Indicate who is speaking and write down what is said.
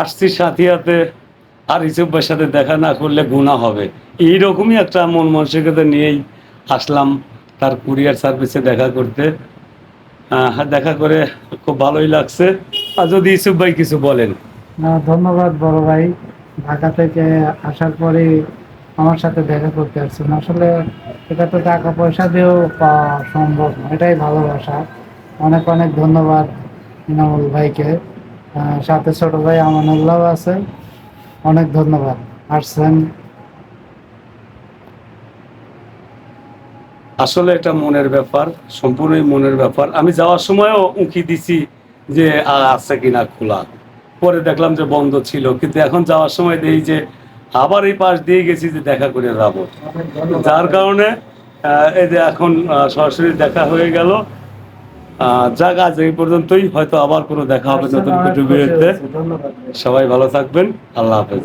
Speaker 1: আসছি সাথিয়াতে আর ইসুফ ভাইয়ের সাথে দেখা না করলে গুণা হবে। এইরকমই একটা মন মানসিকতা নিয়েই আসলাম তার কুরিয়ার সার্ভিসে দেখা করতে। দেখা করে খুব ভালোই লাগছে। আর যদি ইসুফ ভাই কিছু বলেন।
Speaker 2: না ধন্যবাদ বড় ভাই। ঢাকা থেকে আসার পরে আমার সাথে দেখা করতে আসছেন। আসলে এটা তো টাকা পয়সা দিয়েও পাওয়া সম্ভব এটাই ভালোবাসা। অনেক অনেক ধন্যবাদ। ইনামুল ভাইকে। সাথে ছোট ভাই আমানুল্লাহ আছে। অনেক ধন্যবাদ। আসছেন।
Speaker 1: আসলে এটা মনের ব্যাপার সম্পূর্ণই মনের ব্যাপার। আমি যাওয়ার সময়ও উঁকি দিছি যে আছে কিনা খোলা। পরে দেখলাম যে বন্ধ ছিল। কিন্তু এখন যাওয়ার সময় দেখি যে আবার এই পাশ দিয়ে গেছি যে দেখা করে যাব। যার কারণে এই যে এখন সরাসরি দেখা হয়ে গেল। যাক আজ এই পর্যন্তই হয়তো আবার কোনো দেখা হবে নতুন
Speaker 2: খুশি
Speaker 1: বিরুদ্ধে
Speaker 2: হয়েছি। ধন্যবাদ
Speaker 1: সবাই ভালো থাকবেন
Speaker 2: আল্লাহ হাফেজ।